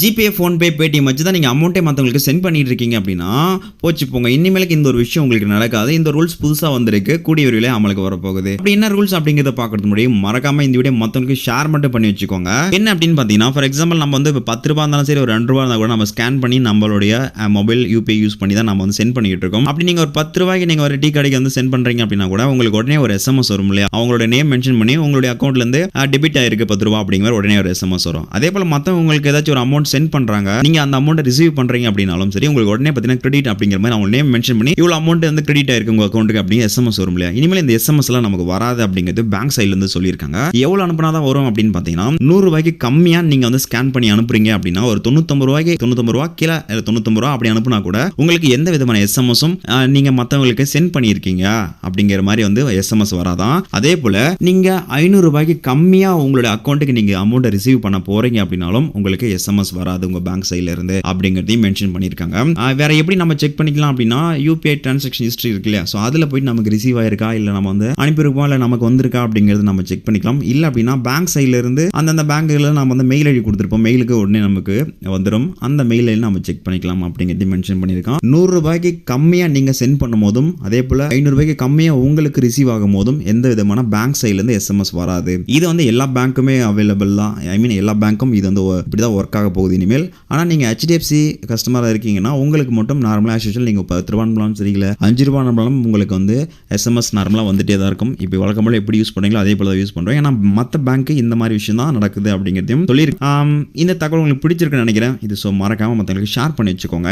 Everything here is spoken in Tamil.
ஜிபே ஃபோன்பே பேடிஎம் வச்சு தான் நீங்கள் அமௌண்ட்டே மற்றவங்களுக்கு சென்ட் பண்ணிட்டு இருக்கீங்க அப்படின்னா போச்சு போங்க. இனிமேலுக்கு இந்த ஒரு விஷயம் உங்களுக்கு நடக்காது. இந்த ரூல்ஸ் புதுசாக வந்திருக்கு. கூடிய விரைவில் அமலுக்கு வரப்போகுது. அப்படி என்ன ரூல்ஸ் அப்படிங்கிறத பார்க்கறது முடியும் மறக்காம இந்த வீடியோ மற்றவங்களுக்கு ஷேர் மட்டும் பண்ணி வச்சுக்கோங்க. என்ன அப்படின்னு பார்த்தீங்கன்னா ஃபார் எக்ஸாம்பிள் நம்ம வந்து இப்போ பத்து ரூபா இருந்தாலும் சரி ஒரு ரெண்டு ரூபா இருந்தால் கூட நம்ம ஸ்கேன் பண்ணி நம்மளுடைய மொபைல் யூபிஐ யூஸ் பண்ணி தான் நம்ம வந்து சென்ட் பண்ணிட்டு இருக்கோம். அப்படி நீங்கள் ஒரு பத்து ரூபாய்க்கு நீங்கள் ஒரு டீ கடைக்கு வந்து சென்ட் பண்ணுறீங்க அப்படின்னா கூட உங்களுக்கு உடனே ஒரு எஸ்எம்எஸ் வரும் இல்லையா? அவங்களோட நேம் மென்ஷன் பண்ணி உங்களுடைய அக்கௌண்ட்லேருந்து டெபிட் ஆயிருக்கு பத்து ரூபா அப்படிங்கிற உடனே ஒரு எஸ்எம்எஸ் வரும். அதே போல் மற்றவங்களுக்கு ஏதாச்சும் ஒரு அமௌண்ட் சென்ட் பண்ணுறாங்க நீங்கள் அந்த அமௌண்ட்டை ரிசீவ் பண்ணுறீங்க அப்படின்னாலும் சரி உங்களுக்கு உடனே பார்த்தீங்கன்னா கிரெடிட் அப்படிங்கிற மாதிரி அவங்க நேம் மென்ஷன் பண்ணி இவ்வளோ அமௌண்ட் வந்து கிரெடிட் ஆயிருக்கு உங்கள் அக்கௌண்ட்டுக்கு அப்படின்னு எஸ்எம்எஸ் வரும் இல்லையா? இனிமேல் இந்த எஸ்எம்எஸ் எல்லாம் நமக்கு வராது அப்படிங்கிறது பேங்க் சைட்லேருந்து சொல்லியிருக்காங்க. எவ்வளோ அனுப்புனா தான் வரும் அப்படின்னு பார்த்தீங்கன்னா நூறு ரூபாய்க்கு கம்மியாக நீங்கள் வந்து ஸ்கேன் பண்ணி அனுப்புறீங்க அப்படின்னா ஒரு தொண்ணூத்தொம்பது ரூபாய்க்கு தொண்ணூத்தொம்பது ரூபா கீழே இல்ல தொண்ணூத்தொம்பது ரூபா அப்படி அனுப்புனா கூட உங்களுக்கு எந்த விதமான எஸ்எம்எஸும் நீங்கள் மற்றவங்களுக்கு சென்ட் பண்ணியிருக்கீங்க அப்படிங்கிற மாதிரி வந்து எஸ்எம்எஸ் வராதான். அதே போல் நீங்கள் ஐநூறு ரூபாய்க்கு கம்மியாக உங்களுடைய அக்கௌண்ட்டுக்கு நீங்கள் அமௌண்ட்டை ரிசீவ் பண்ண போகிறீங்க அப்படின்னாலும் உங்களுக்கு எஸ்எம்எஸ் வராது உங்கள் பேங்க் சைடில் இருந்து அப்படிங்கிறதையும் மென்ஷன் பண்ணியிருக்காங்க. வேற எப்படி நம்ம செக் பண்ணிக்கலாம் அப்படின்னா யூபிஐ டிரான்சாக்ஷன் ஹிஸ்ட்ரி இருக்கு இல்லையா? ஸோ அதில் போயிட்டு நமக்கு ரிசீவ் ஆயிருக்கா? இல்லை நம்ம வந்து அனுப்பியிருக்கோம்? இல்லை நமக்கு வந்திருக்கா? அப்படிங்கிறது நம்ம செக் பண்ணிக்கலாம். இல்லை அப்படின்னா பேங்க் சைடில் இருந்து அந்தந்த பேங்க்குல நம்ம வந்து மெயில் ஐடி கொடுத்துருப்போம். மெயிலுக்கு உடனே நமக்கு வந்துடும் அந்த மெயில் ஐடி நம்ம செக் பண்ணிக்கலாம் அப்படிங்கிறது மென்ஷன் பண்ணியிருக்கான். நூறு ரூபாய்க்கு கம்மியாக நீங்கள் சென்ட் பண்ணும் போதும் அதே போல் ஐநூறு ரூபாய்க்கு கம்மியாக உங்களுக்கு ரிசீவ் ஆகும் போதும் எந்த விதமான பேங்க் சைட்லேருந்து எஸ்எம்எஸ் வராது. இது வந்து எல்லா பேங்க்குமே அவைலபிள் தான். ஐ மீன் எல்லா பேங்க்கும் இது வந்து இப்படி தான் ஒர்க் ஆக போகுது. இனிமேல். ஆனால் நீங்கள் ஹெச்டிஎஃப்சி கஸ்டமராக இருக்கீங்கன்னா உங்களுக்கு மட்டும் நார்மலாக ஆஸ் யூஷுவல் நீங்கள் பத்து ரூபா அனுப்பலாம் சரி அஞ்சு ரூபா அனுப்பலாம் உங்களுக்கு வந்து எஸ்எம்எஸ் நார்மலாக வந்துட்டே தான் இருக்கும். இப்போ வழக்கம் எப்படி யூஸ் பண்ணுறீங்களோ அதே போல் தான் யூஸ் பண்ணுறோம் ஏன்னா மற்ற பேங்க்கு இந்த மாதிரி விஷயம் தான் நடக்குது அப்படிங்கிறதையும் சொல்லியிருக்கேன் இந்த தகவல் உங்களுக்கு பிடிச்சிருக்குன்னு நினைக்கிறேன். இது ஸோ மறக்காமல் மற்றவங்களுக்கு ஷேர் பண்ணி வச்சுக்கோங்க.